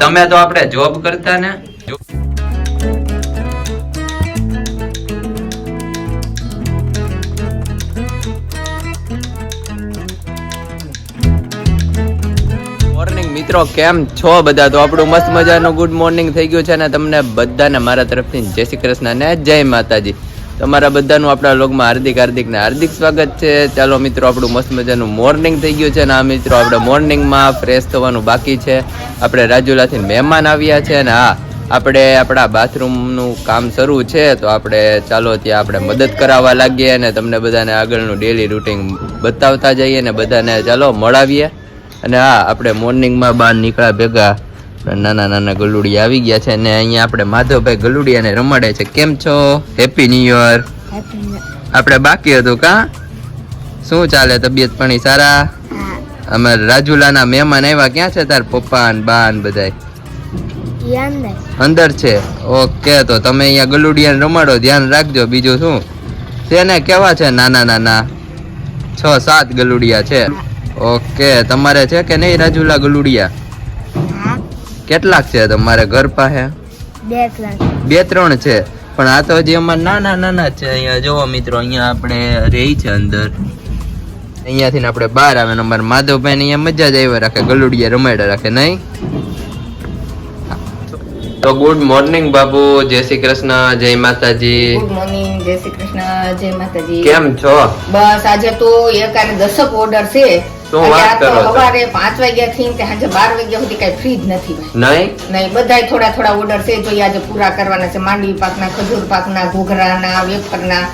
તમે તો આપણે જોબ કરતા ને. મિત્રો, કેમ છો બધા? તો આપણું મસ્ત મજાનું ગુડ મોર્નિંગ થઈ ગયું છે અને તમને બધાને મારા તરફથી જય શ્રી કૃષ્ણ ને જય માતાજી. તમારા બધાનું આપણા લોગમાં હાર્દિક હાર્દિકને હાર્દિક સ્વાગત છે. ચાલો મિત્રો, આપણું મસ્ત મજાનું મોર્નિંગ થઈ ગયું છે અને આ મિત્રો આપણે મોર્નિંગમાં ફ્રેશ થવાનું બાકી છે. આપણે રાજુલાથી મહેમાન આવ્યા છે અને હા, આપણે આપણા બાથરૂમનું કામ શરૂ છે તો આપણે ચાલો ત્યાં આપણે મદદ કરાવવા લાગીએ અને તમને બધાને આગળનું ડેલી રૂટીન બતાવતા જઈએ અને બધાને ચાલો મળાવીએ. અને હા, આપણે મોર્નિંગમાં બહાર નીકળ્યા ભેગા નાના નાના ગલુડી આવી ગયા છે અને અહીંયા આપણે માધવભાઈ ગલુડિયાને રમાડે છે. કેમ છો? હેપી ન્યુ યર આપણે બાકી હતું કા? શું ચાલે તબિયત પાણી સારા? અમારે રાજુલાના મહેમાન આવ્યા. ક્યાં છે તાર પપ્પા ને બા ને બધા અંદર. છે. ઓકે તો તમે અહીંયા ગલુડિયાને રમાડો. ધ્યાન રાખજો. બીજું શું? છે ને કેવા છે નાના નાના? છ સાત ગલુડિયા છે. ઓકે તમારે છે કે નહીં રાજુલા ગલુડિયા? કેટલાક છે તમારે ઘર પાસે? બે ત્રણ. છે. પણ આ તો હજી અમારે નાના નાના છે. અહીંયા જોવો મિત્રો અહીંયા આપણે રહી છે અંદર. અહીંયાથી આપણે બહાર આવે ને અમારે માધવભાઈ ને અહીંયા મજા જ આવ્યા રાખે ગલુડિયા રમાડ્યા રાખે નહીં? તો ગુડ મોર્નિંગ બાબુ જય શ્રી કૃષ્ણ જય માતાજી. ગુડ મોર્નિંગ જય શ્રી કૃષ્ણ જય માતાજી. કેમ છો? બસ આજે તો એક અને દસક ઓર્ડર છે. શું વાત કરો છો? સવારે 5 વાગ્યા થી તે સાંજે 12 વાગ્યા સુધી કઈ ફ્રી જ નથી ભાઈ. નહીં? નહીં બધાય થોડા થોડા ઓર્ડર છે તો આજે પૂરા કરવાના છે. માંડવી પાકના ખજૂર પાકના ઘોઘરાના વેફરના.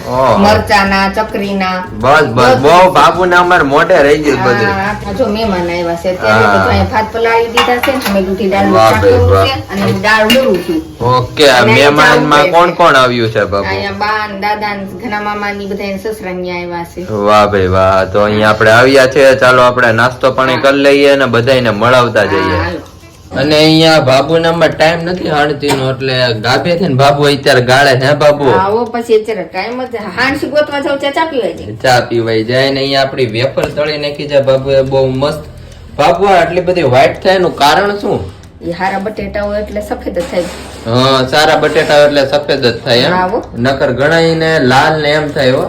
મરચાના ચકરીના. બસ બસ. બહુ બાબુ ને અમારે મોઢે રહી ગયું બધું. જો મહેમાન આવ્યા છે ત્યારે બધા ભાત પલાળી દીધા છે મેં દૂધી દાળ કરવું છે અને દાળ ઉડું છું. ઓકે મહેમાનમાં કોણ કોણ આવ્યું છે બાબુ? અહીંયા બા દાદા ઘણા મામા ની બધા સસરા અહીંયા આવ્યા છે. વાહ ભાઈ વાહ તો અહીંયા આપણે આવ્યા છે ચાલો આપણે નાસ્તો પાણી કરી લઈએ અને બધાને મળાવતા જઈએ. અને અહીંયા બાબુ નંબર ટાઈમ નથી હાડતી નો એટલે ગાભે ને બાબુ અત્યારે ગાળે છે બાબુ? આવો પછી અત્યારે ટાઈમ જ હાંસી ગોતવા જાવ ચા પીવાય જાય ચા પીવાઈ જાય ને અહીંયા આપણી વેફર તળી નાખી છે બાબુ એ બહુ મસ્ત. બાબુ આટલી બધી વ્હાઈટ થાય એનું કારણ શું? એ હારા બટેટા હોય એટલે સફેદ જ થાય. હા સારા બટેટા એટલે સફેદ જ થાય એમ. નકર ગણાઈને લાલ ને એમ થાય હો.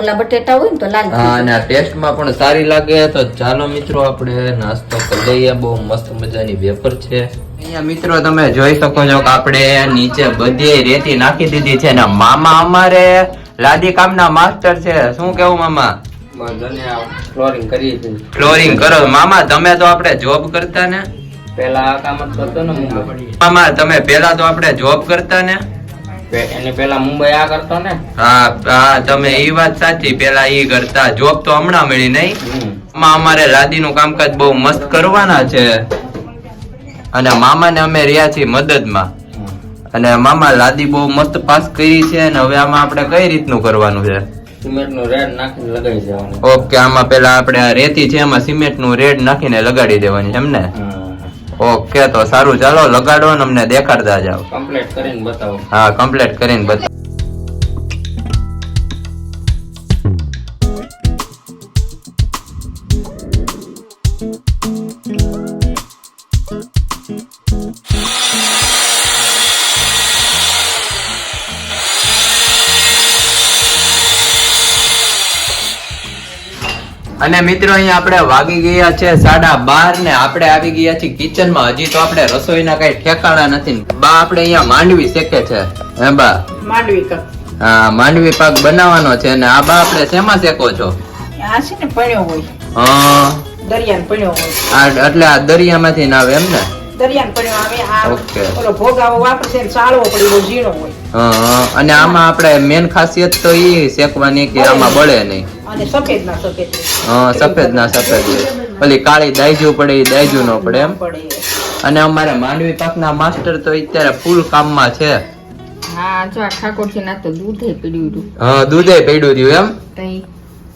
ઓલા બટેટા હોય ને તો લાલ હા અને આ ટેસ્ટમાં પણ સારી લાગે. તો ચાલો મિત્રો આપણે નાસ્તો કરી લઈએ. બહુ મસ્ત મજાની વેફર છે. અહીંયા મિત્રો તમે જોઈ શકો છો કે આપણે નીચે બધી રેતી નાખી દીધી છે. ને મામા અમારે લાદી કામના માસ્ટર છે. શું કેવું મામા? ફ્લોરિંગ કરીએ છીએ. ફ્લોરિંગ કરો. મામા તમે તો આપણે જોબ કરતા ને? પેલા કામ જ કરતો ને મુંબઈ. મામા તમે પેલા તો આપણે જોબ કરતા ને? એની પેલા મુંબઈ આ કરતો ને? હા હા તમે એ વાત સાચી. પેલા એ કરતા. જોબ તો હમણાં મળી નહીં. અમારે લાદીનું કામકાજ બહુ મસ્ત કરવાના છે. અને મામાને અમે રહ્યા છીએ મદદમાં. અને મામા લાદી બહુ મસ્ત પાસ કરી છે અને હવે આમાં આપણે કઈ રીતનું કરવાનું છે? સિમેન્ટનું રેડ નાખીને લગાડી દેવાનું. ઓકે આમાં પેલા આપણે આ રેતી છે એમાં સિમેન્ટનું રેડ નાખીને લગાડી દેવાની એમ ને? ઓકે તો સારું. ચાલો લગાડો ને અમને દેખાડતા જાઓ. કમ્પ્લીટ કરીને બતાવો. હા કમ્પ્લીટ કરીને બતા અને મિત્રો અહીંયા આપણે વાગી ગયા છે સાડા બાર ને આપણે આવી ગયા છીએ કિચનમાં. હજી તો આપણે રસોઈના કઈ ઠેકાણા નથી. બા આપણે અહીંયા માંડવી શેકે છે. હે બા? માંડવી હા માંડવી પાક બનાવવાનો છે અને આ બા આપણે શેમાં શેકો છો? આ છે ને પણ્યો હોય. હા. દરિયાન પણ્યો હોય. આ એટલે આ દરિયામાંથી ના આવે એમ ને? દરિયાન પણ્યો આવે આ ઓકે. ઓલો ભોગાવો વાપરશે ને ચાળવો પડી બહુ ઝીણો હોય. અને આમાં આપણે મેન ખાસિયત તો એ શેકવાની કે આમાં બળે નહીં. સફેદ ના સફેદ હા સફેદ ના સફેદ ઓલી કાળી દાઈજુ પડે એ દાઈજુ ન પડે એમ. અને અમારે માંડવી પાકના માસ્ટર તો અત્યારે ફૂલ કામમાં છે. હા જો આ ઠાકોર છે ના તો દૂધે પીડ્યું હતું. હા દૂધે પડ્યું રહ્યું એમ. તઈ.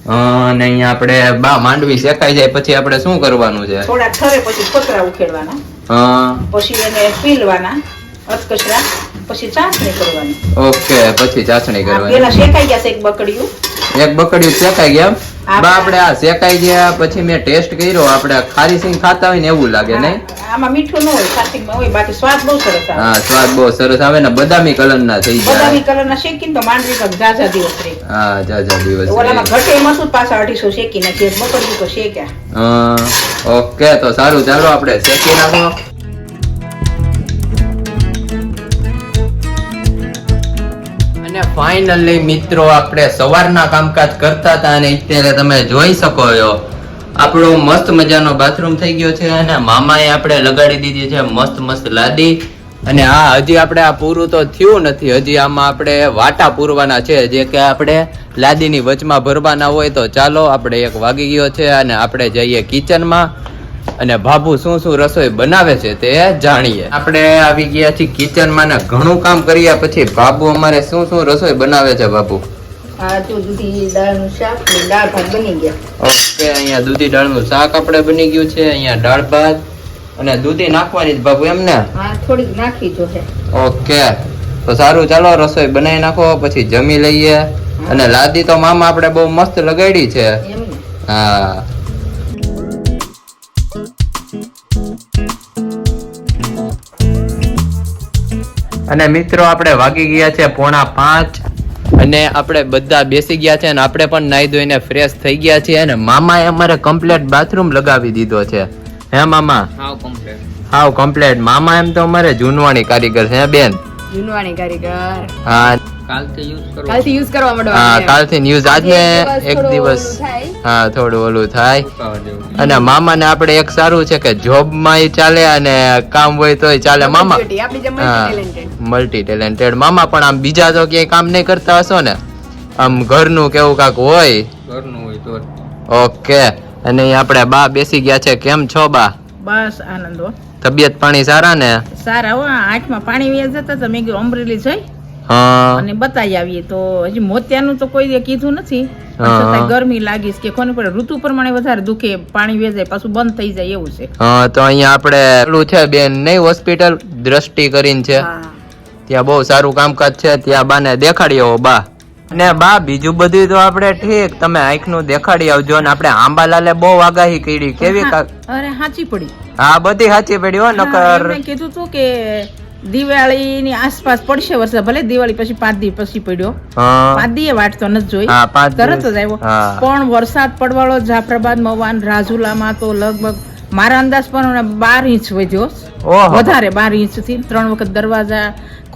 અને અહીંયા આપણે બા માંડવી શેકાઈ જાય પછી આપણે શું કરવાનું છે? થોડા ઠરે પછી ફોતરા ઉખેડવાના. હા. પછી એને પીલવાના અધકચરા પછી ચાસણી કરવાની. ઓકે પછી ચાસણી કરવાની. પેલા શેકાઈ ગયા છે એક બકડીયું એક બકડીયું શેકાઈ ગયા બા આપણે આ શેકાઈ ગયા પછી મેં ટેસ્ટ કર્યો આપણે ખારી સિંગ ખાતા હોય ને એવું લાગે નહીં? આમાં મીઠું ન હોય સાત્વિકમાં હોય બાકી સ્વાદ બહુ સરસ આવે. હા સ્વાદ બહુ સરસ આવે ને બદામી કલર ના થઈ જાય. બદામી કલરના શેકીને તો માંડવી પર જાજા દિવસ રહે. હા જાજા દિવસ ઓલામાં ઘટે મસૂદ પાછા અઢીસો શેકી નાખીએ બકડીયું તો શેક્યા. હા ઓકે તો સારું ચાલો આપણે શેકી નાખો. ફાઇનલી મિત્રો આપણે સવારના કામકાજ કરતા હતા અને અત્યારે તમે જોઈ શકો છો. આપણો મસ્ત મજાનો બાથરૂમ થઈ ગયો છે અને મામાએ આપણે લગાડી દીધી છે મસ્ત મસ્ત લાદી. અને આ હજી આપણે આ પૂરું તો થયું નથી. હજી આમાં આપણે વાટા પૂરવાના છે. જે કે આપણે લાદીની વચમાં ભરવાના હોય તો ચાલો આપણે એક વાગી ગયો છે અને આપણે જઈએ કિચનમાં અને બાબુ શું શું રસોઈ બનાવે છે તે જાણીએ. આપણે આવી ગયા છીએ કિચનમાં ને ઘણું કામ કર્યા પછી બાબુ અમારે શું શું રસોઈ બનાવે છે બાબુ દૂધી દાળનું શાક ને દાળ ભાત બની ઓકે અહીંયા દૂધી દાળનું શાક આપણે બની ગયું છે અહીંયા દાળ ભાત અને દૂધી નાખવાની જ બાબુ એમ ને થોડીક નાખી જો ઓકે તો સારું ચાલો રસોઈ બનાવી નાખો પછી જમી લઈએ. અને લાદી તો મામા આપણે બહુ મસ્ત લગાડી છે. હા. અને મિત્રો આપણે વાગી ગયા છે પોણા પાંચ. અને આપણે બધા બેસી ગયા છે અને આપણે પણ નાહી ધોઈને ફ્રેશ થઈ ગયા છીએ અને મામાએ અમારે કમ્પ્લેટ બાથરૂમ લગાવી દીધો છે. હે મામા? હાવ કમ્પ્લેટ હાવ કમ્પ્લેટ મામા એમ તો અમારે જૂનવાણી કારીગર છે હે બેન? જૂનવાણી કારીગર. હા. કાલથી યુઝ કરવા કાલથી યુઝ કરવા હા કાલથી ન્યૂઝ આજે એક દિવસ હા થોડું ઓલું થાય. અને મામાને આપણે એક સારું છે કે જોબમાં ચાલે અને કામ હોય તોય ચાલે. મામા. મલ્ટી ટેલેન્ટેડ મામા પણ આમ બીજા તો ક્યાંય કામ નહીં કરતા હશો ને? આમ ઘરનું કેવું કાક હોય? ઘરનું હોય તો ઓકે. અને આપણે બા બેસી ગયા છે. કેમ છો બા? બસ આનંદ તબિયત પાણી સારા ને? સારા હો. આઠમાં પાણી વ્યાજ જતા મેં કીધું અમરેલી જઈ. અને બતાવી આવીએ તો હજી મોતિયાનું તો કોઈ કીધું નથી. ગરમી લાગીશ કે કોને પડે ઋતુ પ્રમાણે વધારે દુખે પાણી વેચાય પાછું બંધ થઈ જાય એવું છે. હા તો અહીંયા આપણે પેલું છે બેન નહીં હોસ્પિટલ દ્રષ્ટિ કરીને છે. ત્યાં બહુ સારું કામકાજ છે ત્યાં બાને દેખાડી આવો બા. અને બા બીજું બધું તો આપણે ઠીક તમે આંખનું દેખાડી આવજો ને આપણે આંબાલાલે બહુ આગાહી કરી. કેવી અરે સાચી પડી. હા બધી સાચી પડી હો હા, નકર કીધું તું કે દિવાળીની આસપાસ પડશે વરસાદ ભલે દિવાળી પછી પાંચ દિવસ પછી પડ્યો. પાંચ દિવસ વાટ તો નથી જોઈ. તરત જ આવ્યો. પણ વરસાદ પડવાળો જાફરાબાદ મવાન રાજુલામાં તો લગભગ મારા અંદાજ પણ બાર ઇંચ વધ્યો. વધારે બાર ઇંચથી ત્રણ વખત દરવાજા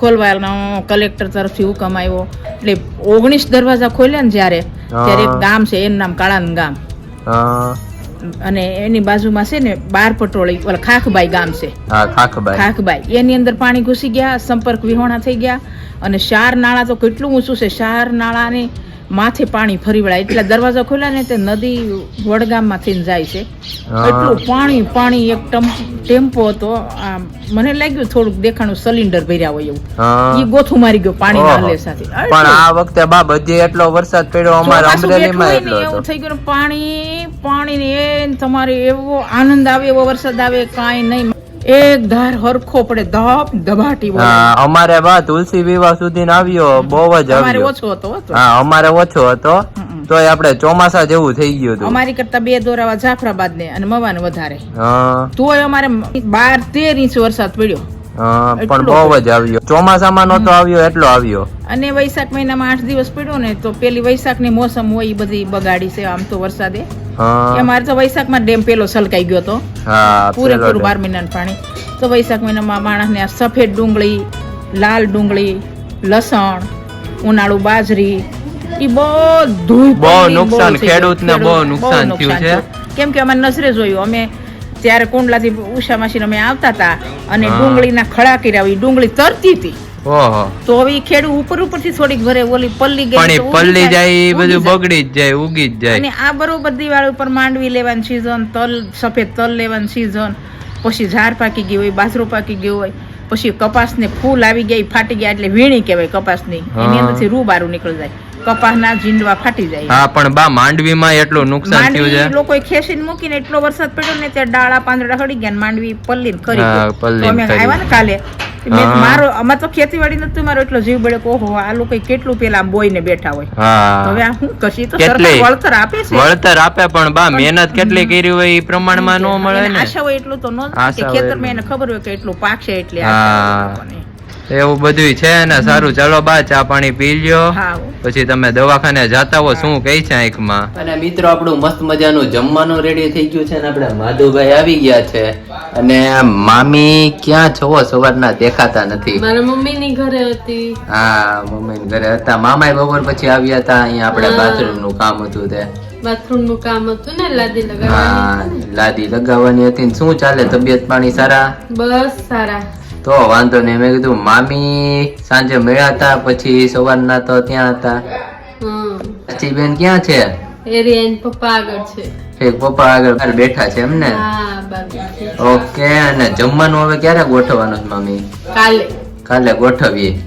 ખોલવાનો કલેક્ટર તરફથી હુકમ આવ્યો. એટલે ઓગણીસ દરવાજા ખોલ્યા ને જ્યારે. ત્યારે એક ગામ છે એનું નામ કાળાન ગામ. અને એની બાજુમાં છે ને બાર પટોળી ઓલા ખાખબાઈ ગામ છે. ખાખભાઈ. ખાખબાઈ એની અંદર પાણી ઘૂસી ગયા સંપર્ક વિહોણા થઈ ગયા અને શાર નાળા તો કેટલું ઊંચું છે શાર નાળાની માથે પાણી ફરી વળાય. એટલા દરવાજો ખોલ્યા ને તે નદી વડગામમાંથી જાય છે. એટલું પાણી પાણી એક ટમ- ટેમ્પો હતો. મને લાગ્યું થોડુંક દેખાણું સિલિન્ડર ભર્યા હોય એવું. એ ગોથું મારી ગયો પાણી. સાથે. પણ આ વખતે બા બધે એટલો વરસાદ પડ્યો અમારા અમરેલીમાં એટલો એવું થઈ ગયું પાણી પાણી ને એ ને તમારે એવો આનંદ આવે એવો વરસાદ આવે કાંઈ નહીં. એક ધાર હરખો પડે ધબ ધબાટી અમારે બા તુલસી વિવાહ સુધી આવ્યો બહુ જ અમારે ઓછો હતો હા અમારે ઓછો હતો તો તોય આપણે ચોમાસા જેવું થઈ ગયું હતું. અમારી કરતા બે દોરાવા જાફરાબાદ ને અને મવાન વધારે. તોય અમારે બાર તેર ઇંચ વરસાદ પડ્યો. પણ બહુ જ આવ્યો. ચોમાસામાં નતો આવ્યો એટલો આવ્યો. અને વૈશાખ મહિનામાં આઠ દિવસ પડ્યો ને તો પેલી વૈશાખની મોસમ હોય એ બધી બગાડી છે આમ તો વરસાદે. અમારે તો વૈશાખમાં ડેમ પેલો છલકાઈ ગયો હતો પૂરેપૂરું બાર મહિનાનું પાણી. તો વૈશાખ મહિનામાં માણસને આ સફેદ ડુંગળી લાલ ડુંગળી લસણ ઉનાળુ બાજરી એ બધું બહુ નુકસાન. ખેડૂતને બહુ નુકસાન થયું છે. કેમ કે અમે નજરે જોયું અમે ત્યારે કુંડલાથી ઉષા માસીને અમે આવતા હતા અને ડુંગળીના ખડા કર્યા હોય, ડુંગળી તરતી હતી. તો હવે ખેડૂ ઉપર ઉપરથી થોડીક ભરે ઓલી પલ્લી ગઈ પલ્લી જાય. એ બધું બગડી જ જાય ઉગી જ અને આ બરોબર દિવાળી ઉપર માંડવી લેવાની સીઝન તલ સફેદ તલ લેવાની સીઝન પછી ઝાર પાકી ગઈ હોય બાજરો પાકી ગયો હોય પછી કપાસને ફૂલ આવી ગયા ફાટી ગયા એટલે વીણી કહેવાય કપાસની. એની. અંદરથી રૂ બારું નીકળી જાય. કપાસના જીંડવા ફાટી જાય. હા પણ બા માંડવીમાં એટલું નુકસાન થયું છે? લોકો ખેંચીને મૂકીને એટલો વરસાદ પડ્યો ને ત્યાં ડાળા પાંદડા હળી ગયા માંડવી પલ્લીને ખરી અમે આવ્યા ને કાલે. મારો અમાર તો ખેતીવાડી નથી મારો એટલો જીવ બળે ઓહો આ લોકો કેટલું પેલા બોય બોઈને બેઠા હોય. હવે આ શું કરશી? તો? સરકાર વળતર આપે છે. વળતર આપે પણ બા મહેનત કેટલી કરી હોય એ પ્રમાણમાં ન મળે ને? આશા હોય એટલું તો ન ખેતર ખેતરમાં એને ખબર હોય કે એટલું પાકશે એટલે હા. લોકોને. એવું બધું છે ને સારું ચાલો બા ચા પાણી પી લ્યો. પછી તમે દવાખાને જાતા હો શું કઈ છે આંખમાં? અને મિત્રો આપણું મસ્ત મજાનું જમવાનું રેડી થઈ ગયું છે ને આપણે માધુભાઈ આવી ગયા છે. અને મામી ક્યાં છો? સવારના દેખાતા નથી. મારા મમ્મી ની ઘરે હતી. હા મમ્મી ઘરે હતા. મામાય બપોર પછી આવ્યા હતા અહીંયા આપણે બાથરૂમનું કામ હતું તે. બાથરૂમનું કામ હતું ને લાદી હા લાદી લગાવવાની હતી શું ચાલે? તબિયત પાણી સારા? બસ સારા. તો વાંધો નહીં. મેં કીધું મામી સાંજે મળ્યા હતા પછી સવારના તો ત્યાં હતા. પછી બેન ક્યાં છે? પપ્પા આગળ છે. ઠીક પપ્પા આગળ બેઠા છે એમ ને. ઓકે અને જમવાનું હવે ક્યારે ગોઠવવાનું છે મામી? કાલે. કાલે ગોઠવીએ.